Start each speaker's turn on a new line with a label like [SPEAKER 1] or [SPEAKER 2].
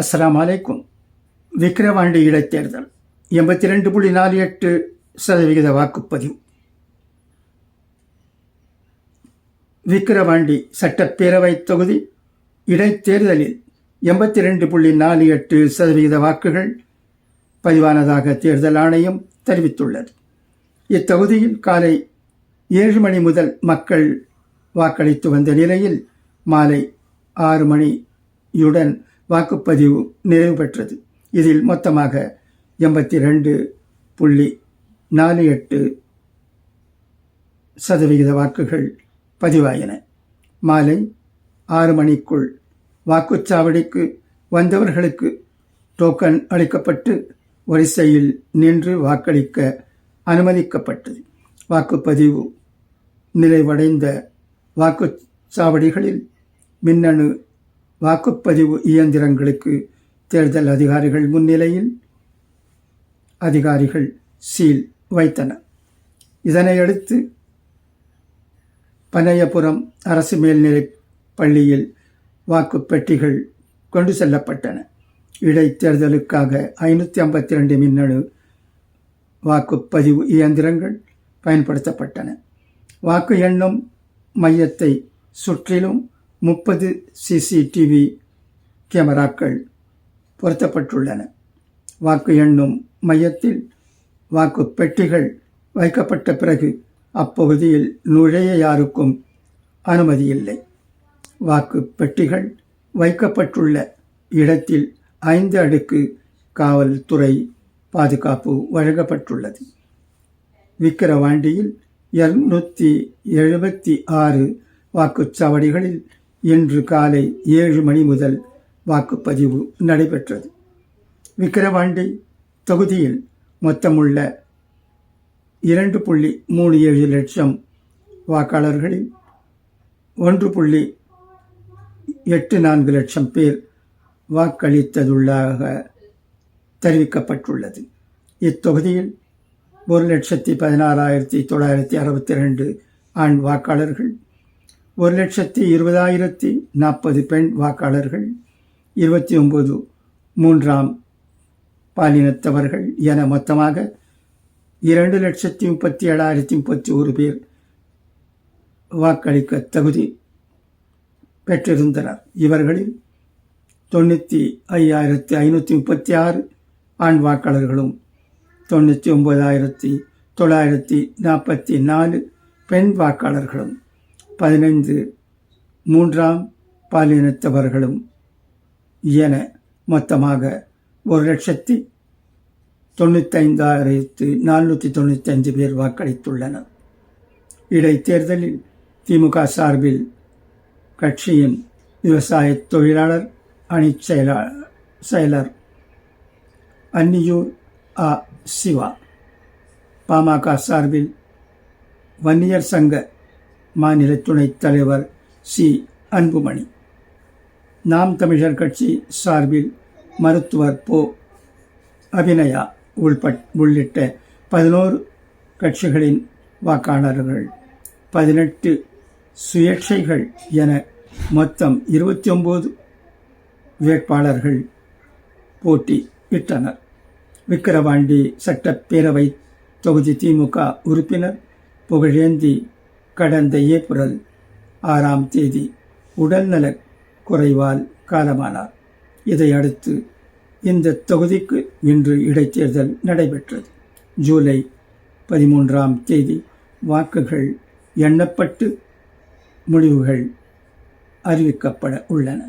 [SPEAKER 1] அஸ்லாம் அலைக்கும் விக்கிரவாண்டி இடைத்தேர்தல் எண்பத்தி ரெண்டு புள்ளி நாலு எட்டு சதவிகித வாக்குப்பதிவு. விக்கிரவாண்டி சட்டப்பேரவை தொகுதி இடைத்தேர்தலில் எண்பத்தி ரெண்டு புள்ளி நாலு எட்டு சதவிகித வாக்குகள் பதிவானதாக தேர்தல் ஆணையம் தெரிவித்துள்ளது. இத்தொகுதியில் காலை ஏழு மணி முதல் மக்கள் வாக்களித்து வந்த நிலையில் மாலை ஆறு மணியுடன் வாக்குப்பதிவு நிறைவு பெற்றது. இதில் மொத்தமாக எண்பத்தி ரெண்டு புள்ளி நாலு எட்டு சதவிகித வாக்குகள் பதிவாயின. மாலை ஆறு மணிக்குள் வாக்குச்சாவடிக்கு வந்தவர்களுக்கு டோக்கன் அளிக்கப்பட்டு வரிசையில் நின்று வாக்களிக்க அனுமதிக்கப்பட்டது. வாக்குப்பதிவு நிறைவடைந்த வாக்குச்சாவடிகளில் மின்னணு வாக்குப்பதிவு இயந்திரங்களுக்கு தேர்தல் அதிகாரிகள் முன்னிலையில் அதிகாரிகள் சீல் வைத்தனர் இதனையடுத்து பனையபுரம் அரசு மேல்நிலைப் பள்ளியில் வாக்குப்பெட்டிகள் கொண்டு செல்லப்பட்டன. இடைத்தேர்தலுக்காக ஐநூற்றி ஐம்பத்தி ரெண்டு மின்னணு வாக்குப்பதிவு இயந்திரங்கள் பயன்படுத்தப்பட்டன. வாக்கு எண்ணும் மையத்தை சுற்றிலும் முப்பது சிசிடிவி கேமராக்கள் பொருத்தப்பட்டுள்ளன. வாக்கு எண்ணும் மையத்தில் வாக்கு பெட்டிகள் வைக்கப்பட்ட பிறகு அப்பகுதியில் நுழைய யாருக்கும் அனுமதி இல்லை. வாக்கு பெட்டிகள் வைக்கப்பட்டுள்ள இடத்தில் ஐந்து அடுக்கு காவல்துறை பாதுகாப்பு வழங்கப்பட்டுள்ளது. விக்கிரவாண்டியில் இருநூற்றி எழுபத்தி ஆறு வாக்குச்சாவடிகளில் இன்று காலை ஏழு மணி முதல் வாக்குப்பதிவு நடைபெற்றது. விக்கிரவாண்டி தொகுதியில் மொத்தமுள்ள இரண்டு புள்ளி மூணு ஏழு லட்சம் வாக்காளர்களில் ஒன்று புள்ளி எட்டு நான்கு லட்சம் பேர் வாக்களித்ததுள்ளாக தெரிவிக்கப்பட்டுள்ளது. இத்தொகுதியில் ஒரு லட்சத்தி பதினாறாயிரத்தி தொள்ளாயிரத்தி அறுபத்தி ரெண்டு ஆண் வாக்காளர்கள் ஒரு லட்சத்தி இருபதாயிரத்தி நாற்பது பெண் வாக்காளர்கள் இருபத்தி ஒம்பது மூன்றாம் பாலினத்தவர்கள் என மொத்தமாக இரண்டு லட்சத்தி முப்பத்தி ஏழாயிரத்தி முப்பத்தி ஒரு பேர் வாக்களிக்க தகுதி பெற்றிருந்தனர். இவர்களில் தொண்ணூற்றி ஐயாயிரத்தி ஐநூற்றி முப்பத்தி ஆறு ஆண் வாக்காளர்களும் தொண்ணூற்றி ஒம்பதாயிரத்தி தொள்ளாயிரத்தி நாற்பத்தி நாலு பெண் வாக்காளர்களும். பதினைந்து மூன்றாம் பாலினத்தவர்களும் என மொத்தமாக ஒரு லட்சத்தி தொண்ணூத்தைந்தாயிரத்து நானூற்றி தொண்ணூத்தைந்து பேர் வாக்களித்துள்ளனர். இடைத்தேர்தலில் திமுக சார்பில் கட்சியின் விவசாய தொழிலாளர் அணி செயலா செயலர் அன்னியூர் அ சிவா. பாமக சார்பில் வன்னியர் சங்க மாநில துணைத் தலைவர் சி. அன்புமணி. நாம் தமிழர் கட்சி சார்பில் மருத்துவர் போ. அபிநயா உள்பட் உள்ளிட்ட பதினோரு கட்சிகளின் வாக்காளர்கள் பதினெட்டு சுயேட்சைகள் என மொத்தம் இருபத்தி ஒம்பது வேட்பாளர்கள் போட்டியிட்டனர் விக்கிரவாண்டி சட்டப்பேரவை தொகுதி திமுக உறுப்பினர் புகழேந்தி கடந்த ஏப்ரல் ஆறாம் தேதி உடல்நலக் குறைவால் காலமானார். இதையடுத்து இந்த தொகுதிக்கு இன்று இடைத்தேர்தல் நடைபெற்றது. ஜூலை பதிமூன்றாம் தேதி வாக்குகள் எண்ணப்பட்டு முடிவுகள் அறிவிக்கப்பட உள்ளன.